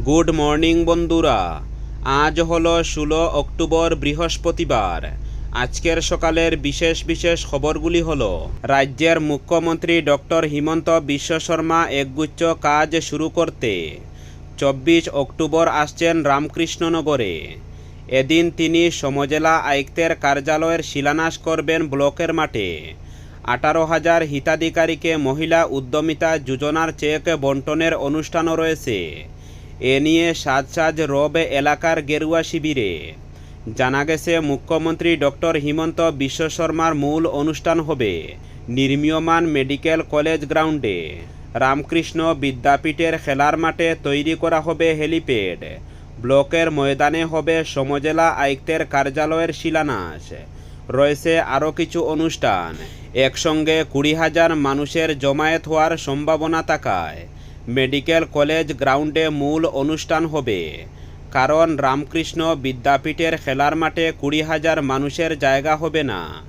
Good morning বন্ধুরা। আজ হলো ষোলো অক্টোবর বৃহস্পতিবার। আজকের সকালের বিশেষ বিশেষ খবরগুলি হল, রাজ্যের মুখ্যমন্ত্রী ডক্টর হিমন্ত বিশ্ব শর্মা একগুচ্ছ কাজ শুরু করতে। চব্বিশ অক্টোবর আসছেন রামকৃষ্ণনগরে। এদিন তিনি সমজেলা আয়ুক্তের কার্যালয়ের শিলান্যাস করবেন ব্লকের মাঠে। আঠারো হাজার হিতাধিকারীকে মহিলা উদ্যমিতা যোজনার চেক বন্টনের অনুষ্ঠানও রয়েছে। এ নিয়ে সাজ সাজ রব এলাকার গেরুয়া শিবিরে। জানা গেছে, মুখ্যমন্ত্রী ডক্টর হিমন্ত বিশ্ব শর্মার মূল অনুষ্ঠান হবে নির্মীয়মান মেডিকেল কলেজ গ্রাউন্ডে। রামকৃষ্ণ বিদ্যাপীঠের খেলার মাঠে তৈরি করা হবে হেলিপ্যাড। ব্লকের ময়দানে হবে সমজেলা আয়ুক্তের কার্যালয়ের শিলান্যাস। রয়েছে আরও কিছু অনুষ্ঠান। একসঙ্গে কুড়ি হাজার মানুষের জমায়েত হওয়ার সম্ভাবনা থাকায় মেডিকেল কলেজ গ্রাউন্ডে মূল অনুষ্ঠান হবে। কারণ রামকৃষ্ণ বিদ্যাপীঠের খেলার মাঠে কুড়ি হাজার মানুষের জায়গা হবে না।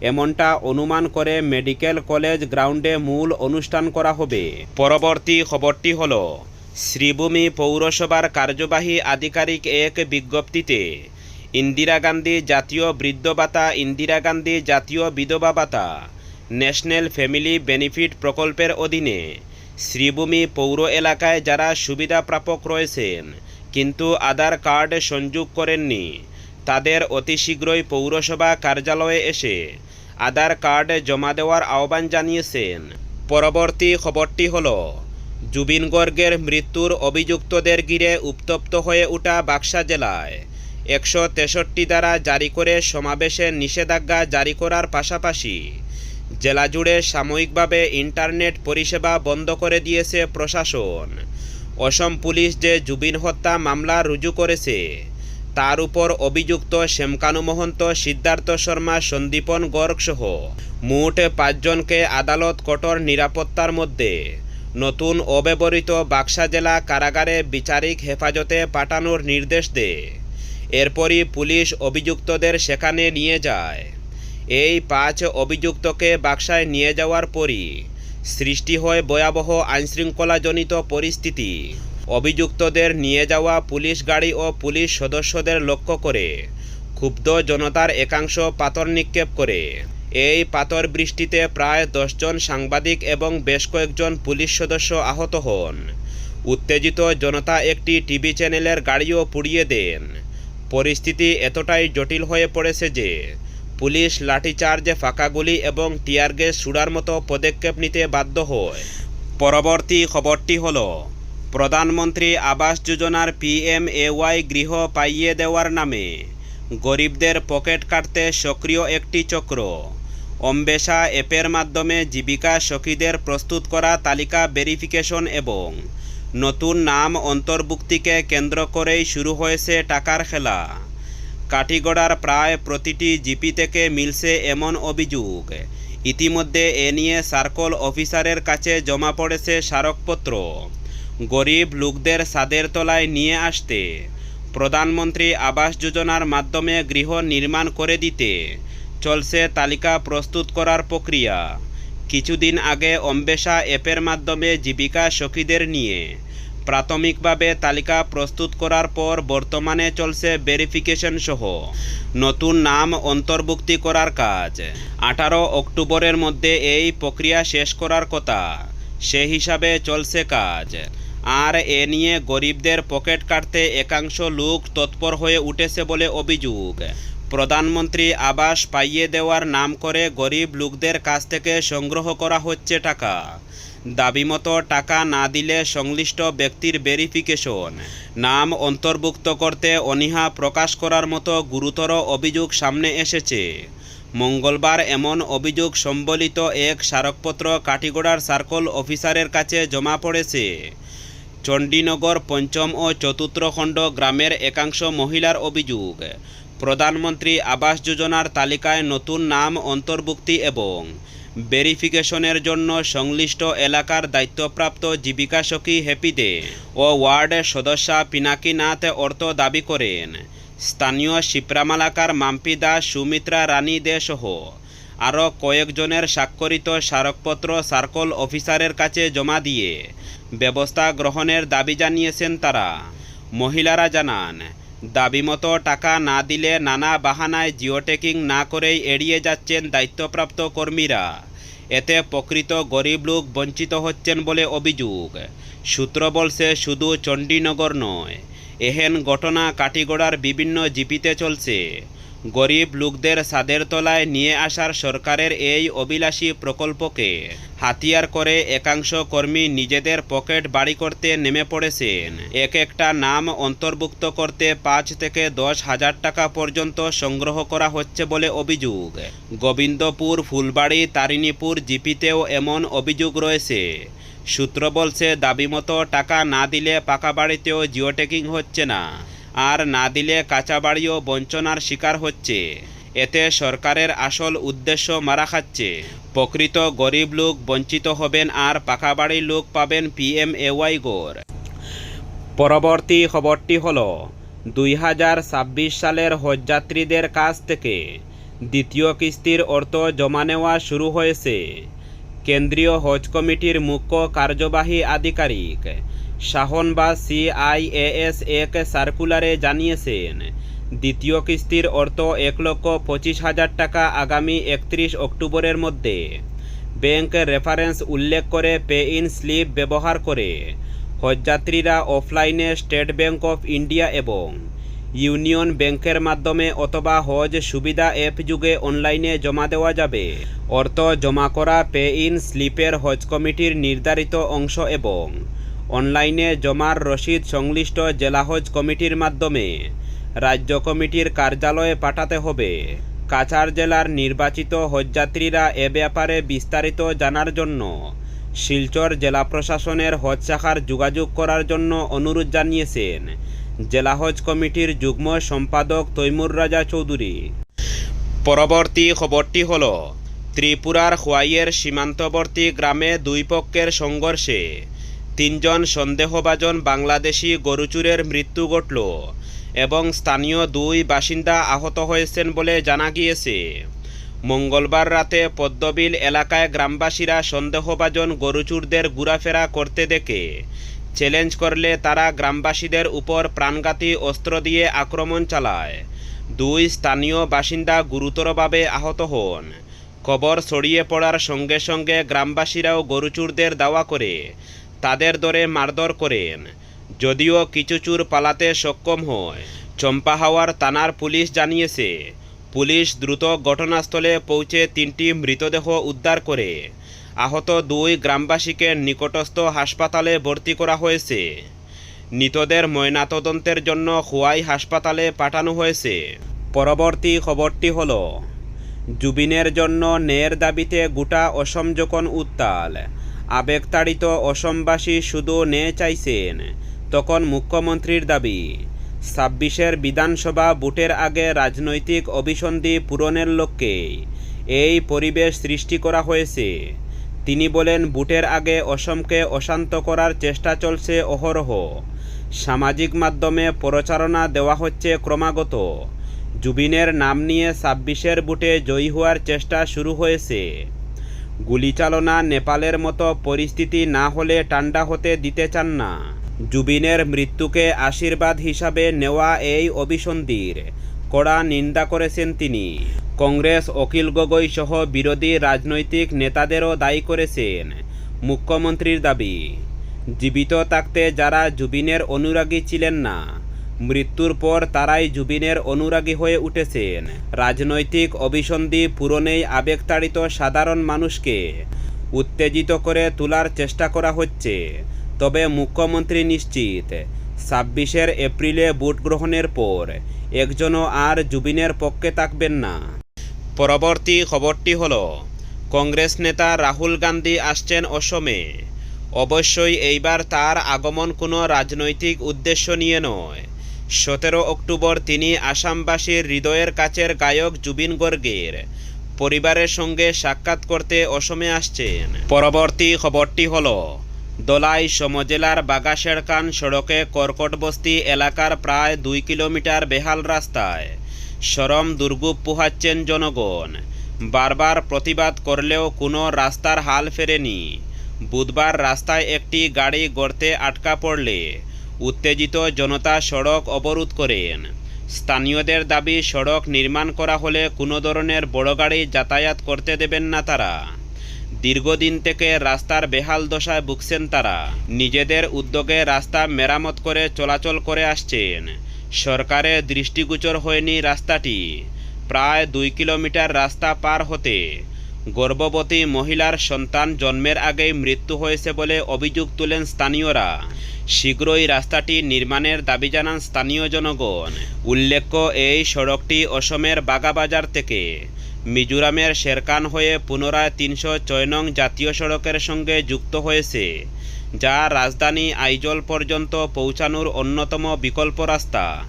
এমনটা অনুমান করে মেডিকেল কলেজ গ্রাউন্ডে মূল অনুষ্ঠান করা হবে। পরবর্তী খবরটি হল, শ্রীভূমি পৌরসভার কার্যবাহী আধিকারিক এক বিজ্ঞপ্তিতে ইন্দিরা গান্ধী জাতীয় বৃদ্ধ ভাতা, ইন্দিরা গান্ধী জাতীয় বিধবা ভাতা, ন্যাশনাল ফ্যামিলি বেনিফিট প্রকল্পের অধীনে শ্রীভূমি পৌর এলাকায় যারা সুবিধা প্রাপক রয়েছেন, কিন্তু আধার কার্ড সংযোগ করেননি, তাদের অতি শীঘ্রই পৌরসভা কার্যালয়ে এসে আধার কার্ড জমা দেওয়ার আহ্বান জানিয়েছেন। পরবর্তী খবরটি হল, জুবিন গর্গের মৃত্যুর অভিযুক্তদের ঘিরে উত্তপ্ত হয়ে ওঠা বাক্সা জেলায় একশো তেষট্টি দ্বারা জারি করে সমাবেশে নিষেধাজ্ঞা জারি করার পাশাপাশি জেলা জুড়ে সাময়িকভাবে ইন্টারনেট পরিষেবা বন্ধ করে দিয়েছে প্রশাসন। অসম পুলিশ যে জুবিন হত্যা মামলা রুজু করেছে, তার উপর অভিযুক্ত শ্যামকানু মহন্ত, সিদ্ধার্থ শর্মা, সন্দীপন গর্গ সহ মোট পাঁচজনকে আদালত কঠোর নিরাপত্তার মধ্যে নতুন অব্যবহৃত বাক্সা জেলা কারাগারে বিচারিক হেফাজতে পাঠানোর নির্দেশ দেয়। এরপরই পুলিশ অভিযুক্তদের সেখানে নিয়ে যায়। এই পাঁচ অভিযুক্তকে বাক্সায় নিয়ে যাওয়ার পরই সৃষ্টি হয় ভয়াবহ আইনশৃঙ্খলাজনিত পরিস্থিতি। অভিযুক্তদের নিয়ে যাওয়া পুলিশ গাড়ি ও পুলিশ সদস্যদের লক্ষ্য করে ক্ষুব্ধ জনতার একাংশ পাথর নিক্ষেপ করে। এই পাথর বৃষ্টিতে প্রায় দশজন সাংবাদিক এবং বেশ কয়েকজন পুলিশ সদস্য আহত হন। উত্তেজিত জনতা একটি টিভি চ্যানেলের গাড়িও পুড়িয়ে দেন। পরিস্থিতি এতটাই জটিল হয়ে পড়েছে যে পুলিশ লাঠিচার্জে ফাঁকা গুলি এবং টিয়ার গ্যাস ছুড়ার মতো পদক্ষেপ নিতে বাধ্য হয়। পরবর্তী খবরটি হল, প্রধানমন্ত্রী আবাস যোজনার পিএমএওয়াই গৃহ পাইয়ে দেওয়ার নামে গরিবদের পকেট কাটতে সক্রিয় একটি চক্র। অম্বেষা অ্যাপের মাধ্যমে জীবিকা সখীদের প্রস্তুত করা তালিকা ভেরিফিকেশন এবং নতুন নাম অন্তর্ভুক্তিকে কেন্দ্র করেই শুরু হয়েছে টাকার খেলা। কাঠিগড়ার প্রায় প্রতিটি জিপি থেকে মিলছে এমন অভিযোগ। ইতিমধ্যে এ নিয়ে সার্কল অফিসারের কাছে জমা পড়েছে স্মারকপত্র। গরিব লোকদের সাদের তলায় নিয়ে আসতে, প্রধানমন্ত্রী আবাস যোজনার মাধ্যমে গৃহ নির্মাণ করে দিতে চলছে তালিকা প্রস্তুত করার প্রক্রিয়া। কিছুদিন আগে অম্বেষা অ্যাপের মাধ্যমে জীবিকা সখীদের নিয়ে প্রাথমিকভাবে তালিকা প্রস্তুত করার পর বর্তমানে চলছে ভেরিফিকেশন সহ। নতুন নাম অন্তর্ভুক্তি করার কাজ। আঠারো অক্টোবরের মধ্যে এই প্রক্রিয়া শেষ করার কথা। সে হিসাবে চলছে কাজ। আর এ নিয়ে গরিবদের পকেট কাটতে একাংশ লোক তৎপর হয়ে উঠেছে বলে অভিযোগ। প্রধানমন্ত্রী আবাস পাইয়ে দেওয়ার নাম করে গরিব লোকদের কাছ থেকে সংগ্রহ করা হচ্ছে টাকা। দাবিমতো টাকা না দিলে সংশ্লিষ্ট ব্যক্তির ভেরিফিকেশন নাম অন্তর্ভুক্ত করতে অনীহা প্রকাশ করার মতো গুরুতর অভিযোগ সামনে এসেছে। মঙ্গলবার এমন অভিযোগ সম্বলিত এক স্মারকপত্র কাটিগড়ার সার্কল অফিসারের কাছে জমা পড়েছে। চণ্ডীনগর পঞ্চম ও চতুর্থ খণ্ড গ্রামের একাংশ মহিলার অভিযোগ। প্রধানমন্ত্রী আবাস যোজনার তালিকায় নতুন নাম অন্তর্ভুক্তি এবং ভেরিফিকেশনের জন্য সংশ্লিষ্ট এলাকার দায়িত্বপ্রাপ্ত জীবিকা সখী হ্যাপি দে ও ওয়ার্ডের সদস্যা পিনাকি নাথ অর্থ দাবি করেন। স্থানীয় শিপ্রামালাকার মাম্পি দাস সুমিত্রা রানী দে সহ আরও কয়েকজনের স্বাক্ষরিত স্মারকপত্র সার্কল অফিসারের কাছে জমা দিয়ে ব্যবস্থা গ্রহণের দাবি জানিয়েছেন তারা। মহিলারা জানান দাবিমতো টাকা না দিলে নানা বাহানায় জিওটেকিং না করেই এড়িয়ে যাচ্ছেন দায়িত্বপ্রাপ্ত কর্মীরা। এতে প্রকৃত গরিব লোক বঞ্চিত হচ্ছেন বলে অভিযোগ। সূত্র বলছে, শুধু চণ্ডীনগর নয়, এহেন ঘটনা কাটিগড়ার বিভিন্ন জিপিতে চলছে। গরিব লোকদের সাদের তলায় নিয়ে আসার সরকারের এই অবিলাসী প্রকল্পকে হাতিয়ার করে একাংশ কর্মী নিজেদের পকেট বাড়ি করতে নেমে পড়েছেন। এক একটা নাম অন্তর্ভুক্ত করতে পাঁচ থেকে দশ হাজার টাকা পর্যন্ত সংগ্রহ করা হচ্ছে বলে অভিযোগ। গোবিন্দপুর, ফুলবাড়ি, তারিণীপুর জিপিতেও এমন অভিযোগ রয়েছে। সূত্র বলছে দাবিমতো টাকা না দিলে পাকা বাড়িতেও জিওটেকিং হচ্ছে না। আর না দিলে কাঁচা বাড়িও বঞ্চনার শিকার হচ্ছে। এতে সরকারের আসল উদ্দেশ্য মারা খাচ্ছে। প্রকৃত গরিব লোক বঞ্চিত হবেন আর পাকা বাড়ির লোক পাবেন পিএম এওয়াই গোর। পরবর্তী খবরটি হল, দুই হাজার ছাব্বিশ সালের হজযাত্রীদের কাছ থেকে দ্বিতীয় কিস্তির অর্থ জমা নেওয়া শুরু হয়েছে। কেন্দ্রীয় হজ কমিটির মুখ্য কার্যবাহী আধিকারিক শাহনবাজ সিআইএএস এক সার্কুলারে জানিয়েছেন, দ্বিতীয় কিস্তির অর্থ এক লক্ষ পঁচিশ হাজার টাকা আগামী একত্রিশ অক্টোবরের মধ্যে। ব্যাংক রেফারেন্স উল্লেখ করে পে ইন স্লিপ ব্যবহার করে। হজযাত্রীরা অফলাইনে স্টেট ব্যাংক অফ ইন্ডিয়া এবং ইউনিয়ন ব্যাংকের মাধ্যমে অথবা হজ সুবিধা অ্যাপ যুগে অনলাইনে জমা দেওয়া যাবে। অর্থ জমা করা পে ইন স্লিপের হজ কমিটির নির্ধারিত অংশ এবং অনলাইনে জমার রসিদ সংশ্লিষ্ট জেলা হজ কমিটির মাধ্যমে রাজ্য কমিটির কার্যালয়ে পাঠাতে হবে। কাছাড় জেলার নির্বাচিত হজযাত্রীরা এ ব্যাপারে বিস্তারিত জানার জন্য শিলচর জেলা প্রশাসনের হজ শাখার যোগাযোগ করার জন্য অনুরোধ জানিয়েছেন জেলা হজ কমিটির যুগ্ম সম্পাদক তৈমুর রাজা চৌধুরী। পরবর্তী খবরটি হল, ত্রিপুরার খোয়াইয়ের সীমান্তবর্তী গ্রামে দুই পক্ষের সংঘর্ষে তিনজন সন্দেহভাজন বাংলাদেশি গরুচুরের মৃত্যু ঘটল এবং স্থানীয় দুই বাসিন্দা আহত হয়েছেন বলে জানা গিয়েছে। মঙ্গলবার রাতে পদ্মবিল এলাকায় গ্রামবাসীরা সন্দেহভাজন গরুচুরদের ঘোরাফেরা করতে দেখে চ্যালেঞ্জ করলে তারা গ্রামবাসীদের উপর প্রাণঘাতী অস্ত্র দিয়ে আক্রমণ চালায়। দুই স্থানীয় বাসিন্দা গুরুতরভাবে আহত হন। খবর ছড়িয়ে পড়ার সঙ্গে সঙ্গে গ্রামবাসীরাও গরুচুরদের দাওয়া করে তাদের দরে মারধর করেন। যদিও কিছু চুর পালাতে সক্ষম হয়। চম্পাহাওয়ার থানার পুলিশ জানিয়েছে, পুলিশ দ্রুত ঘটনাস্থলে পৌঁছে তিনটি মৃতদেহ উদ্ধার করে। আহত দুই গ্রামবাসীকে নিকটস্থ হাসপাতালে ভর্তি করা হয়েছে। নিতদের ময়নাতদন্তের জন্য খোয়াই হাসপাতালে পাঠানো হয়েছে। পরবর্তী খবরটি হল, জুবিনের জন্য ন্যায়ের দাবিতে গোটা অসম যখন উত্তাল আবেগতাড়িত অসমবাসী শুধু নে চাইছেন, তখন মুখ্যমন্ত্রীর দাবি। ছাব্বিশের বিধানসভা ভোটের আগে রাজনৈতিক অভিসন্ধি পূরণের লক্ষ্যেই এই পরিবেশ সৃষ্টি করা হয়েছে। তিনি বলেন, ভোটের আগে অসমকে অশান্ত করার চেষ্টা চলছে অহরহ। সামাজিক মাধ্যমে প্রচারণা দেওয়া হচ্ছে ক্রমাগত। জুবিনের নাম নিয়ে ছাব্বিশের বুটে জয়ী হওয়ার চেষ্টা শুরু হয়েছে। গুলিচালনা নেপালের মতো পরিস্থিতি না হলে ঠান্ডা হতে দিতে চান না। জুবিনের মৃত্যুকে আশীর্বাদ হিসাবে নেওয়া এই অভিসন্ধির কড়া নিন্দা করেছেন তিনি। কংগ্রেস, অখিল গগৈ সহ বিরোধী রাজনৈতিক নেতাদেরও দায়ী করেছেন মুখ্যমন্ত্রীর দাবি। জীবিত থাকতে যারা জুবিনের অনুরাগী ছিলেন না মৃত্যুর পর তারাই জুবিনের অনুরাগী হয়ে উঠেছেন। রাজনৈতিক অভিসন্ধি পূরণেই আবেগতাড়িত সাধারণ মানুষকে উত্তেজিত করে তোলার চেষ্টা করা হচ্ছে। তবে মুখ্যমন্ত্রী নিশ্চিত, ছাব্বিশের এপ্রিলে ভোট গ্রহণের পর একজনও আর জুবিনের পক্ষে থাকবেন না। পরবর্তী খবরটি হল, কংগ্রেস নেতা রাহুল গান্ধী আসছেন অসমে। অবশ্যই এইবার তার আগমন কোনো রাজনৈতিক উদ্দেশ্য নিয়ে নয়। সতেরো অক্টোবর তিনি আসামবাসীর হৃদয়ের কাছের গায়ক জুবিন গর্গের পরিবারের সঙ্গে সাক্ষাৎ করতে অসমে আসছেন। পরবর্তী খবরটি হল, দোলাই সমজেলার বাগাশেরকান সড়কে কর্কটবস্তি এলাকার প্রায় দুই কিলোমিটার বেহাল রাস্তায় সরম দুর্গুপ পোহাচ্ছেন জনগণ। বারবার প্রতিবাদ করলেও কোনো রাস্তার হাল ফেরেনি। বুধবার রাস্তায় একটি গাড়ি গড়তে আটকা পড়লে উত্তেজিত জনতা সড়ক অবরোধ করেন। স্থানীয়দের দাবি, সড়ক নির্মাণ করা হলে কোনো ধরনের বড় গাড়ি যাতায়াত করতে দেবেন না তারা। দীর্ঘদিন থেকে রাস্তার বেহাল দশায় ভুগছেন তারা। নিজেদের উদ্যোগে রাস্তা মেরামত করে চলাচল করে আসছেন। সরকারের দৃষ্টিগোচর হয়নি রাস্তাটি। প্রায় দুই কিলোমিটার রাস্তা পার হতে গর্ভবতী মহিলার সন্তান জন্মের আগেই মৃত্যু হয়েছে বলে অভিযোগ তুলেন স্থানীয়রা। শীঘ্রই রাস্তাটি নির্মাণের দাবি জানান স্থানীয় জনগণ। উল্লেখ্য, এই সড়কটি অসমের বাগাবাজার থেকে মিজোরামের শেরকান হয়ে পুনরায় তিনশো ছয় নং জাতীয় সড়কের সঙ্গে যুক্ত হয়েছে, যা রাজধানী আইজল পর্যন্ত পৌঁছানোর অন্যতম বিকল্প রাস্তা।